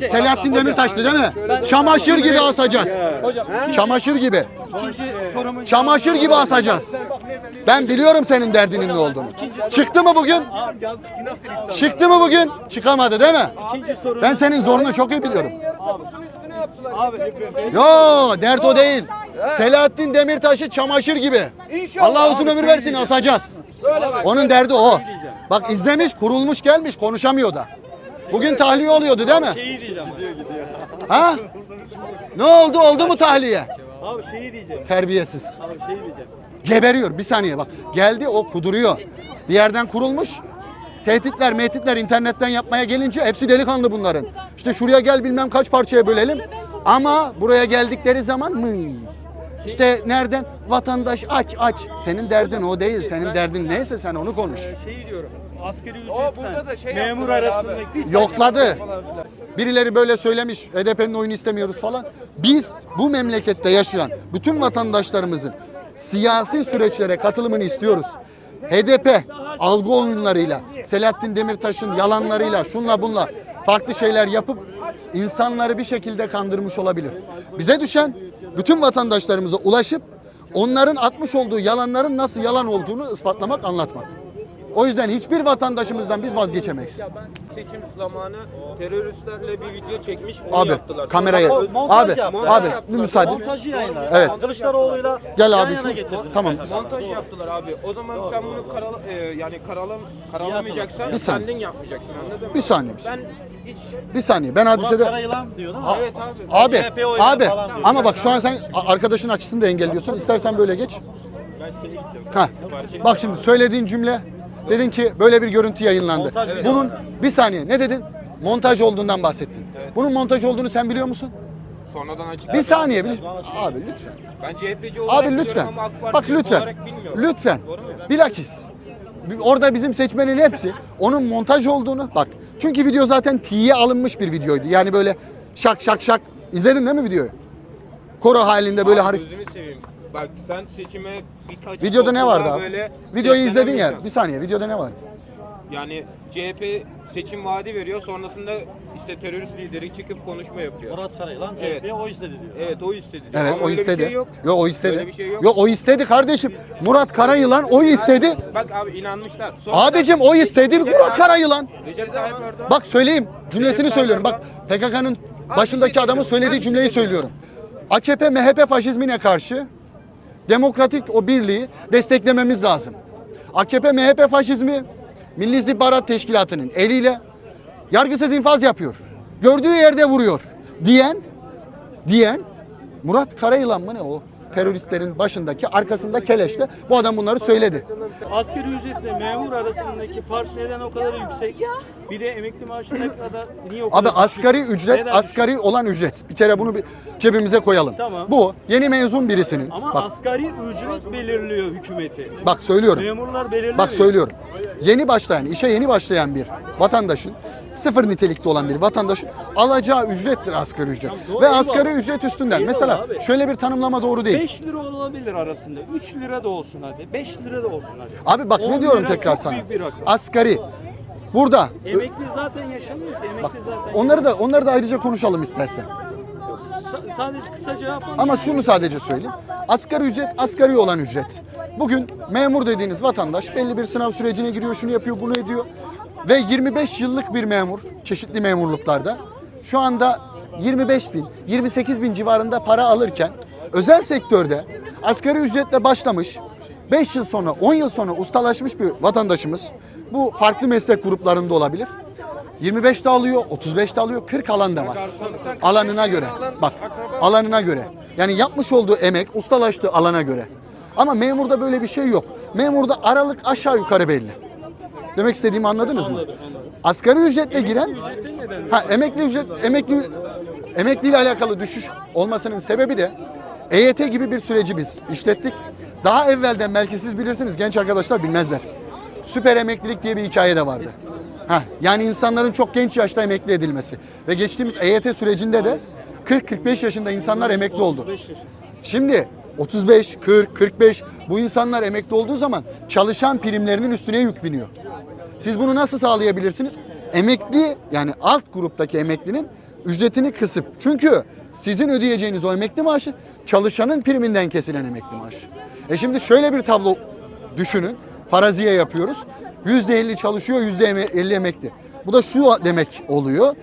Selahattin Demirtaş'tı değil mi? Çamaşır gibi asacağız. Çamaşır gibi. Çamaşır gibi asacağız. Ben biliyorum senin derdinin ne olduğunu. Çıktı mı bugün? Çıktı mı bugün? Çıkamadı değil mi? Ben senin zorunu çok iyi biliyorum. Yo dert o değil. Selahattin Demirtaş'ı çamaşır gibi. Allah uzun ömür versin asacağız. Onun derdi o. Bak izlemiş, kurulmuş gelmiş, konuşamıyor da. Bugün tahliye oluyordu değil mi? şeyi diyeceğim. Ha? Ne oldu? Oldu mu tahliye? Abi şeyi diyeceğim. Terbiyesiz. Abi şeyi diyeceğim. Geberiyor. Bir saniye bak. Geldi o kuduruyor. Bir yerden kurulmuş. Tehditler, mehditler internetten yapmaya gelince hepsi delikanlı bunların. İşte şuraya gel bilmem kaç parçaya bölelim. Ama buraya geldikleri zaman mı? İşte nereden? Vatandaş aç aç. Senin derdin o değil. Senin derdin neyse sen onu konuş. Şeyi diyorum. Asgari burada da şey memur yaptılar abi. arasındaki bir Yokladı. Birileri böyle söylemiş. HDP'nin oyunu istemiyoruz falan. Biz bu memlekette yaşayan bütün vatandaşlarımızın siyasi süreçlere katılımını istiyoruz. HDP algı oyunlarıyla, Selahattin Demirtaş'ın yalanlarıyla, şunla bunla farklı şeyler yapıp insanları bir şekilde kandırmış olabilir. Bize düşen bütün vatandaşlarımıza ulaşıp onların atmış olduğu yalanların nasıl yalan olduğunu ispatlamak, anlatmak. O yüzden hiçbir vatandaşımızdan biz vazgeçemeyiz. Seçim zamanı teröristlerle bir video çekmiş onu Abi yaptılar. kamerayı Sonra- abi Montaj abi yaptılar. bir müsaade. montajı yayınlar. Evet. Kılıçdaroğlu'yla Gel yan abi yana şu- getirdiler. tamam. Montaj yaptılar abi. O zaman sen bunu karala, e, yani karalam karalamayacaksan Bir saniye. kendin yapmayacaksın anladın mı? Bir saniye. Ben hiç Bir saniye ben Murat hadisede Karayılan diyor değil mi? evet abi. abi CHP abi falan diyor. ama bak şu an sen a- arkadaşın açısını da engelliyorsun. İstersen böyle geç. Ben seni gideceğim. Ha. Bak şimdi söylediğin cümle dedin ki böyle bir görüntü yayınlandı. Montaj. Bunun bir saniye ne dedin? Montaj olduğundan bahsettin. Bunun montaj olduğunu sen biliyor musun? Sonradan açık. Bir saniye bil. Abi lütfen. Ben CHP'ci olarak Abi biliyorum lütfen. ama AK Bak Partili lütfen. olarak bilmiyorum. Lütfen. Doğru mu? Bilakis. Bir- Orada bizim seçmenin hepsi onun montaj olduğunu bak. Çünkü video zaten T'ye alınmış bir videoydu. Yani böyle şak şak şak. İzledin değil mi videoyu? Koro halinde böyle Abi hareket. Gözünü seveyim. Bak sen seçime birkaç Videoda ne vardı abi? Böyle Videoyu izledin ya. Bir saniye. Videoda ne vardı? Yani CHP seçim vaadi veriyor. Sonrasında işte terörist lideri çıkıp konuşma yapıyor. Murat Karayılan Evet. CHP'ye o istedi diyor. Evet o istedi. diyor. Evet Ama o öyle istedi. Bir şey yok. Yok o istedi. Öyle bir şey yok. Yok o istedi kardeşim. Murat Karayılan o istedi. Bak abi inanmışlar. Sonra Abicim o istedi Murat Karayılan. Recep Tayyip Erdoğan. Bak söyleyeyim cümlesini söylüyorum. Bak PKK'nın başındaki şey adamın söylediği şey cümleyi demiyorum. söylüyorum. AKP MHP faşizmine karşı demokratik o birliği desteklememiz lazım. AKP MHP faşizmi Milli İstihbarat Teşkilatı'nın eliyle yargısız infaz yapıyor. Gördüğü yerde vuruyor diyen diyen Murat Karayılan mı ne o? Teröristlerin başındaki arkasında keleşle bu adam bunları söyledi. Asgari ücretle memur arasındaki fark neden o kadar yüksek? Bir de emekli maaşı ne kadar niye o kadar Abi düşük? asgari ücret, Neden asgari olan ücret. Bir kere bunu bir cebimize koyalım. Tamam. Bu yeni mezun birisinin. Ama bak, asgari ücret belirliyor hükümeti. bak söylüyorum. Memurlar belirliyor. Bak söylüyorum. Yeni başlayan, işe yeni başlayan bir vatandaşın, sıfır nitelikte olan bir vatandaşın alacağı ücrettir asgari ücret. doğru, Ve eyvallah. asgari ücret üstünden. Eyvallah Mesela abi. şöyle bir tanımlama doğru değil. 5 lira olabilir arasında. 3 lira da olsun hadi. 5 lira da olsun hadi. Abi bak 10 ne diyorum tekrar sana. Asgari. Burada. Emekli zaten yaşamıyor ki. Emekli zaten Onları da onları da ayrıca konuşalım istersen. Sa- sadece kısaca yapalım. Ama şunu sadece söyleyeyim. Asgari ücret asgari olan ücret. Bugün memur dediğiniz vatandaş belli bir sınav sürecine giriyor, şunu yapıyor, bunu ediyor. Ve 25 yıllık bir memur, çeşitli memurluklarda şu anda 25 bin, 28 bin civarında para alırken özel sektörde asgari ücretle başlamış, 5 yıl sonra, 10 yıl sonra ustalaşmış bir vatandaşımız bu farklı meslek gruplarında olabilir. 25 de alıyor, 35 de alıyor, 40 alan da var. Alanına göre. Bak, alanına göre. Yani yapmış olduğu emek, ustalaştığı alana göre. Ama memurda böyle bir şey yok. Memurda aralık aşağı yukarı belli. Demek istediğimi anladınız mı? Asgari ücretle giren ha emekli ücret emekli emekli ile alakalı düşüş olmasının sebebi de EYT gibi bir süreci biz işlettik. Daha evvelden belki siz bilirsiniz genç arkadaşlar bilmezler. Süper emeklilik diye bir hikaye de vardı. Ha, yani insanların çok genç yaşta emekli edilmesi ve geçtiğimiz EYT sürecinde de 40-45 yaşında insanlar emekli oldu. 35 yaşında. Şimdi 35, 40, 45 bu insanlar emekli olduğu zaman çalışan primlerinin üstüne yük biniyor. Siz bunu nasıl sağlayabilirsiniz? Emekli yani alt gruptaki emeklinin ücretini kısıp çünkü sizin ödeyeceğiniz o emekli maaşı çalışanın priminden kesilen emekli maaşı. E şimdi şöyle bir tablo düşünün. Faraziye yapıyoruz. %50 çalışıyor, %50 emekli. Bu da şu demek oluyor.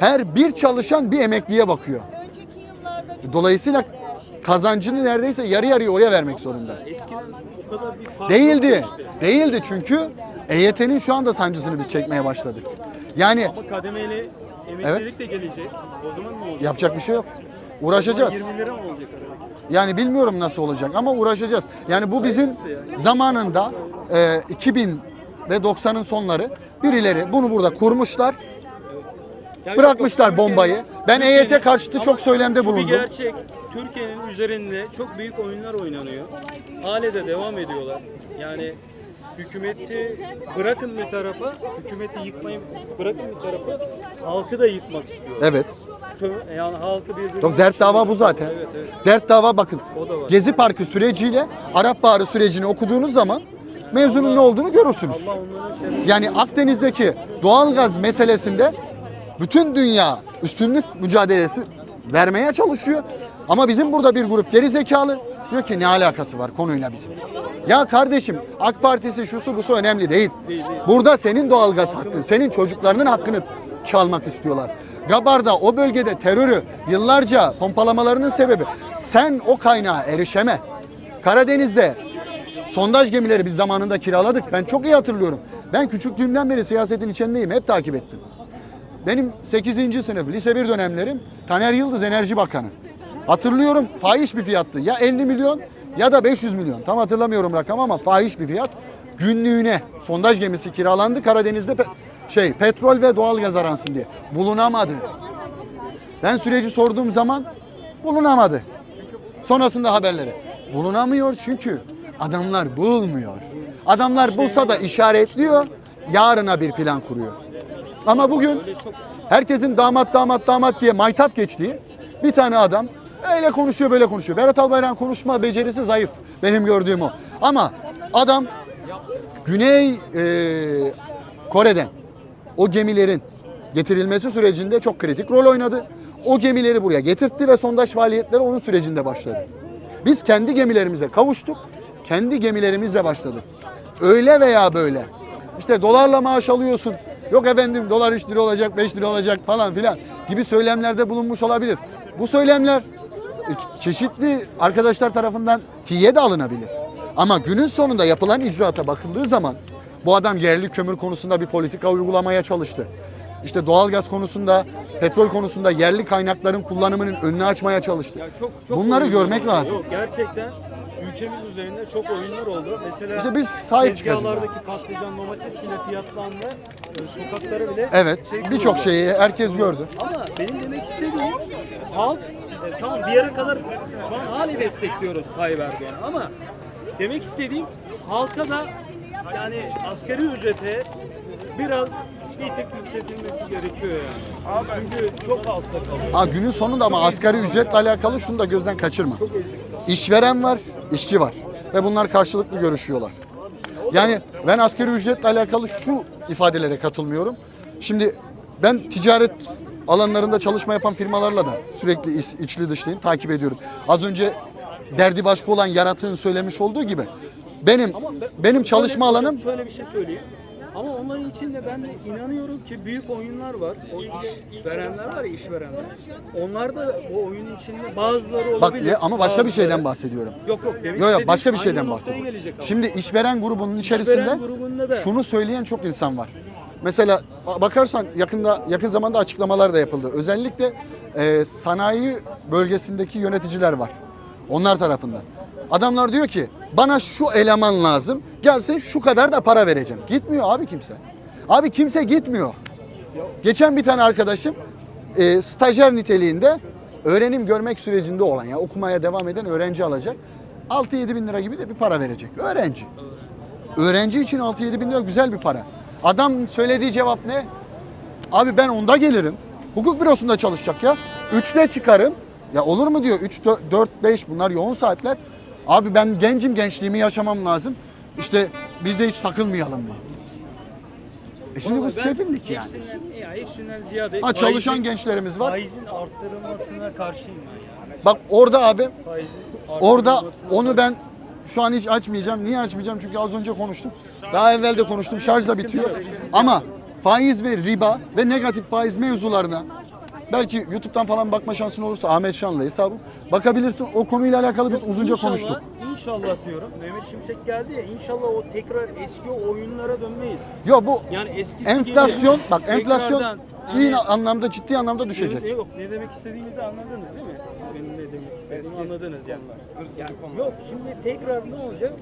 Her bir çalışan bir emekliye bakıyor. Dolayısıyla kazancını neredeyse yarı yarıya oraya vermek zorunda. Eskiden bu kadar bir fark Değildi. Değildi çünkü EYT'nin şu anda sancısını biz çekmeye başladık. Yani Ama kademeli emeklilik de gelecek. O zaman ne olacak? yapacak bir şey yok. Uğraşacağız. 20 lira mı olacak arada? Yani bilmiyorum nasıl olacak ama uğraşacağız. Yani bu bizim zamanında e, 2000 ve 90'ın sonları birileri bunu burada kurmuşlar. Bırakmışlar yok, yok, bombayı. Ben EYT karşıtı çok söylemde bulundum. Bir gerçek. Türkiye'nin üzerinde çok büyük oyunlar oynanıyor. Hale de devam ediyorlar. Yani hükümeti bırakın bir tarafa, hükümeti yıkmayı bırakın bir tarafa, halkı da yıkmak istiyor. Evet. Yani halkı birbirine... Çok dert dava bu zaten. Evet, evet. Dert dava bakın. O da var. Gezi Parkı süreciyle Arap Baharı sürecini okuduğunuz zaman mevzunun ne olduğunu görürsünüz. Yani Akdeniz'deki doğalgaz meselesinde bütün dünya üstünlük mücadelesi vermeye çalışıyor. Ama bizim burada bir grup geri zekalı diyor ki ne alakası var konuyla bizim. Ya kardeşim AK Partisi şusu busu önemli değil. Burada senin doğalgaz hakkın, senin çocuklarının hakkını çalmak istiyorlar. Gabar'da o bölgede terörü yıllarca pompalamalarının sebebi sen o kaynağa erişeme. Karadeniz'de Sondaj gemileri biz zamanında kiraladık. Ben çok iyi hatırlıyorum. Ben küçüklüğümden beri siyasetin içindeyim. Hep takip ettim. Benim 8. sınıf lise 1 dönemlerim Taner Yıldız Enerji Bakanı. Hatırlıyorum fahiş bir fiyattı. Ya 50 milyon ya da 500 milyon. Tam hatırlamıyorum rakam ama fahiş bir fiyat. Günlüğüne sondaj gemisi kiralandı Karadeniz'de pe- şey petrol ve doğalgaz aransın diye. Bulunamadı. Ben süreci sorduğum zaman bulunamadı. Sonrasında haberleri. Bulunamıyor çünkü adamlar bulmuyor. Adamlar bulsa da işaretliyor, yarına bir plan kuruyor. Ama bugün herkesin damat damat damat diye maytap geçtiği bir tane adam öyle konuşuyor böyle konuşuyor. Berat Albayrak'ın konuşma becerisi zayıf. Benim gördüğüm o. Ama adam Güney e, Kore'den o gemilerin getirilmesi sürecinde çok kritik rol oynadı. O gemileri buraya getirtti ve sondaj faaliyetleri onun sürecinde başladı. Biz kendi gemilerimize kavuştuk. Kendi gemilerimizle başladık. Öyle veya böyle. İşte dolarla maaş alıyorsun. Yok efendim dolar 3 lira olacak, 5 lira olacak falan filan gibi söylemlerde bulunmuş olabilir. Bu söylemler e, çeşitli arkadaşlar tarafından tiye de alınabilir. Ama günün sonunda yapılan icraata bakıldığı zaman bu adam yerli kömür konusunda bir politika uygulamaya çalıştı. İşte doğalgaz konusunda, petrol konusunda yerli kaynakların kullanımının önünü açmaya çalıştı. Ya çok, çok Bunları görmek lazım. Yok, gerçekten ülkemiz üzerinde çok oyunlar oldu. Mesela İşte biz sahip çıkacağız. tezgahlardaki patlıcan, domates bile fiyatlandı. E, Sokaklara bile Evet, şey birçok şeyi herkes gördü. Ama benim demek istediğim halk e, tamam bir yere kadar şu an hali destekliyoruz Tayyip Erdoğan'ı ama demek istediğim halka da yani asgari ücrete biraz bir tık yükseltilmesi gerekiyor yani. Çünkü çok altta kalıyor. Ha günün sonunda ama asgari ücretle alakalı şunu da gözden kaçırma. Çok ezik. İşveren var, işçi var ve bunlar karşılıklı görüşüyorlar. Yani ben asgari ücretle alakalı şu ifadelere katılmıyorum. Şimdi ben ticaret alanlarında çalışma yapan firmalarla da sürekli iç- içli dışlıyım, takip ediyorum. Az önce derdi başka olan yaratığın söylemiş olduğu gibi benim benim çalışma alanım Şöyle bir şey söyleyeyim. Ama onların içinde ben de inanıyorum ki büyük oyunlar var. O iş verenler var ya işverenler. Onlar da o oyunun içinde bazıları olabilir. bak ama başka bir bazıları- şeyden bahsediyorum. Yok yok. Demek Yok yok başka bir şeyden bahsediyorum. Şimdi işveren grubunun içerisinde grubunda da- şunu söyleyen çok insan var. Mesela ba- bakarsan yakında yakın zamanda açıklamalar da yapıldı. Özellikle e, sanayi bölgesindeki yöneticiler var. Onlar tarafından. Adamlar diyor ki bana şu eleman lazım. Gelsin şu kadar da para vereceğim. Gitmiyor abi kimse. Abi kimse gitmiyor. Geçen bir tane arkadaşım e, stajyer niteliğinde öğrenim görmek sürecinde olan ya okumaya devam eden öğrenci alacak. 6-7 bin lira gibi de bir para verecek. Öğrenci. Öğrenci için 6-7 bin lira güzel bir para. Adam söylediği cevap ne? Abi ben onda gelirim. Hukuk bürosunda çalışacak ya. 3'te çıkarım. Ya olur mu diyor 3, 4, 5 bunlar yoğun saatler. Abi ben gencim gençliğimi yaşamam lazım. İşte biz de hiç takılmayalım mı? E şimdi bu Vallahi ben sefillik yani. Hepsinden, ya hepsinden ziyade Ha çalışan faizin- gençlerimiz var. Faizin arttırılmasına karşıyım ben ya. Bak orada abi Faizin Orada arttırılmasına onu ben şu an hiç açmayacağım. Niye açmayacağım? Çünkü az önce konuştum. Daha evvel de konuştum. Şarj da bitiyor. Ama faiz ve riba ve negatif faiz mevzularına belki YouTube'dan falan bakma şansın olursa Ahmet Şanlı hesabı bakabilirsin. O konuyla alakalı biz uzunca İnşallah- konuştuk. İnşallah diyorum. Mehmet Şimşek geldi ya inşallah o tekrar eski oyunlara dönmeyiz. Yo bu Yani eskisi enflasyon gibi bak enflasyon iyi hani- anlamda ciddi anlamda düşecek. yok ne demek istediğinizi anladınız değil mi? Siz benim ne demek istediğimi anladınız yani. Yani yok şimdi tekrar ne olacak?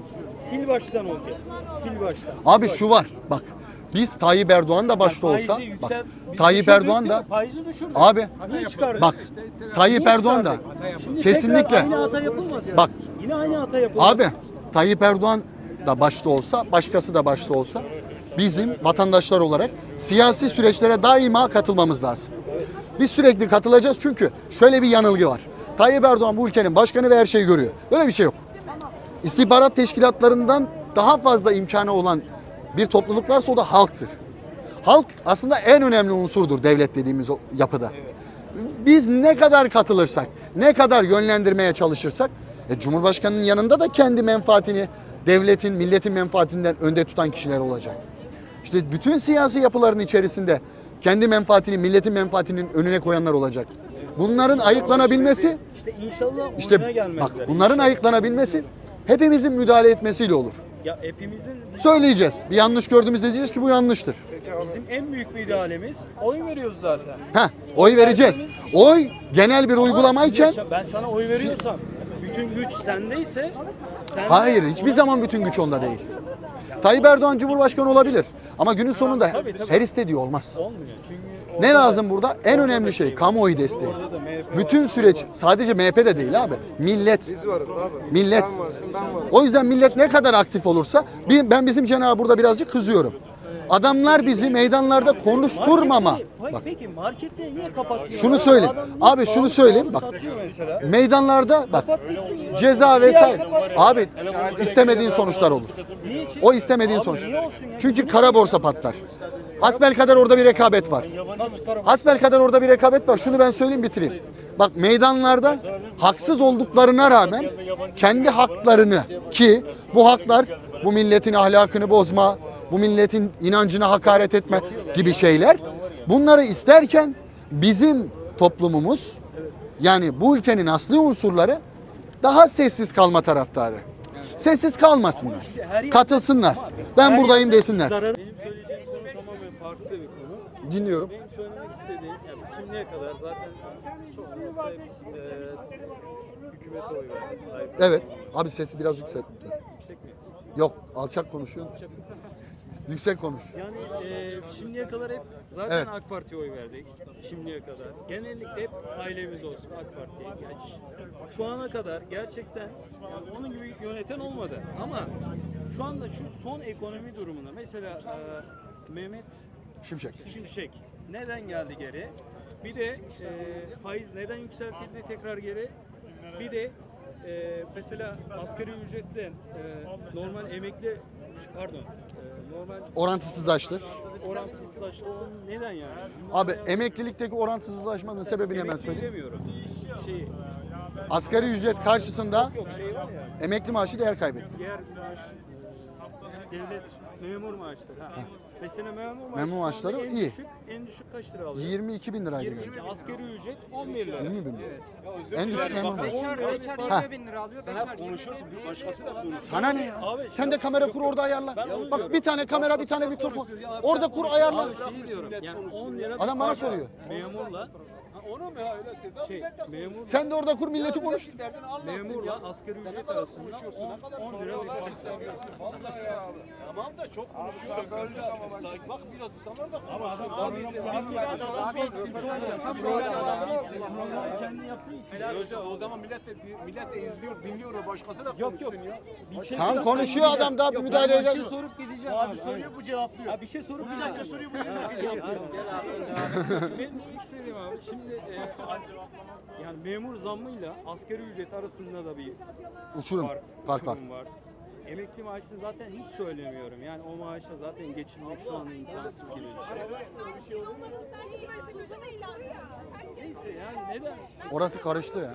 Sil baştan olacak. Sil baştan. sil Abi baştan. şu var bak biz Tayyip Erdoğan da başta Faizi olsa yüksel- bak biz Tayyip Erdoğan da faizi düşürdük. abi bak Tayyip Niye Erdoğan da? Şimdi kesinlikle aynı hata yapılmasın. Bak. Yine aynı hata yapılmasın. Abi Tayyip Erdoğan da başta olsa, başkası da başta olsa bizim vatandaşlar olarak siyasi süreçlere daima katılmamız lazım. Biz sürekli katılacağız çünkü şöyle bir yanılgı var. Tayyip Erdoğan bu ülkenin başkanı ve her şeyi görüyor. Böyle bir şey yok. İstihbarat teşkilatlarından daha fazla imkanı olan bir topluluk varsa o da halktır. Halk aslında en önemli unsurdur devlet dediğimiz o yapıda. Biz ne kadar katılırsak, ne kadar yönlendirmeye çalışırsak, e, Cumhurbaşkanının yanında da kendi menfaatini, devletin, milletin menfaatinden önde tutan kişiler olacak. İşte bütün siyasi yapıların içerisinde kendi menfaatini, milletin menfaatinin önüne koyanlar olacak. Bunların ayıklanabilmesi, İşte inşallah işte bak bunların ayıklanabilmesi hepimizin müdahale etmesiyle olur. Ya hepimizin Söyleyeceğiz. Bir yanlış gördüğümüzde diyeceğiz ki bu yanlıştır. bizim en büyük müdahalemiz oy veriyoruz zaten. Heh, oy vereceğiz. Oy genel bir uygulamayken Ama ben sana oy veriyorsam bütün güç sendeyse sen hayır hiçbir zaman bütün güç onda değil. Tayyip Erdoğan Cumhurbaşkanı olabilir. Ama günün sonunda Tabii, tabii. her istediği olmaz. olmuyor. Çünkü Ne lazım burada? En önemli şey var. kamuoyu desteği. Bütün süreç sadece MHP de değil abi. Millet. Biz varız abi. Millet. Sen varsın. O yüzden millet ne kadar aktif olursa ben bizim cenahı burada birazcık kızıyorum. Adamlar bizi meydanlarda konuşturmama. Bak Peki marketleri niye kapatmıyor? Şunu söyleyeyim. Adam niye Abi şunu söyleyeyim. Bak. satıyor mesela. meydanlarda bak Kapatmışsın ya. ceza vesaire. Abi istemediğin sonuçlar olur. O istemediğin Abi sonuç. niye olsun ya? Çünkü kara borsa patlar. Hasbel kadar orada bir rekabet var. Nasıl para? Hasbel kadar orada bir rekabet var. Şunu ben söyleyeyim bitireyim. Bak meydanlarda haksız olduklarına rağmen kendi haklarını ki bu haklar bu milletin ahlakını bozma, bu milletin inancına hakaret etme gibi şeyler. Bunları isterken bizim toplumumuz yani bu ülkenin asli unsurları daha sessiz kalma taraftarı. Sessiz kalmasınlar. Katılsınlar. Ben buradayım desinler. zarar- Benim söyleyeceğim konu tamamen farklı bir konu. Dinliyorum. Benim söylemek istediğim, yani şimdiye kadar zaten çok hep, e, hükümete oy Evet. Abi sesi biraz yükselt. Yüksek mi? Yok, alçak konuşuyorsun. Yüksek konuş. Yani e, şimdiye kadar hep zaten Evet. AK Parti'ye oy verdik. Şimdiye kadar. Genellikle hep ailemiz olsun AK Parti'ye. Yani ş- şu ana kadar gerçekten yani onun gibi yöneten olmadı. Ama şu anda şu son ekonomi durumunda mesela e, Mehmet Şimşek. Şimşek neden geldi geri? Bir de e, faiz neden yükseltildi tekrar geri? Bir de e, mesela asgari ücretle e, normal emekli pardon e, normal Orantısızlaştı. orantısızlaştı. O Neden yani? Abi emeklilikteki orantısızlaşmanın sebebini hemen Emekli söyleyeyim. demiyorum. Şey Asgari ücret karşısında yok şey var ya emekli maaşı değer kaybetti. diğer maaş e, devlet memur maaşları. Ha. Mesela memur maaşı Memur şu anda maaşları en iyi. Düşük, en düşük kaç lira alıyor? 22 bin liraydı 20, galiba. asgari ücret 11 lira. 20 bin mi? En düşük memur maaşı. Bekar 20 bin lira alıyor. Bekar konuşuyorsun bir başkası da konuşuyor. Sana ne ya? Abi, Sen de kamera kur orada ayarla. Ben onu Bak diyorum. bir tane kamera bir tane mikrofon. Orada kur ayarla. Abi şey diyorum. Yani 10 lira bir Adam bana fark var. soruyor. Memurla Onu mu ya öyle şey memur Sen de orada kur milleti konuş. derdini anlatsın ya. memurla asgari ücret arasında 10, 10 lira bir fark var. Vallahi ya. Tamam da çok konuşuyor. Böyle Sanki bak biraz insanlar da Ama adam abi o zaman millet de millet de izliyor, dinliyor o başkası da Yok yok. konuşsun ya. Bir şey Tamam sorup konuşuyor gideceğim. adam daha bir Yok, müdahale ben eder Bir şey sorup gideceğim. Abi soruyor bu cevaplıyor. Ha bir şey sorup bir dakika soruyor bu cevaplıyor. Benim demek istediğim abi şimdi e, yani memur zammıyla asgari ücret arasında da bir Uçurum. fark, Fark var. uçurum var. Emekli maaşını zaten hiç söylemiyorum. Yani o maaşla zaten geçinmek şu an imkansız gibi bir şey. Neyse yani neden? Orası karıştı ya.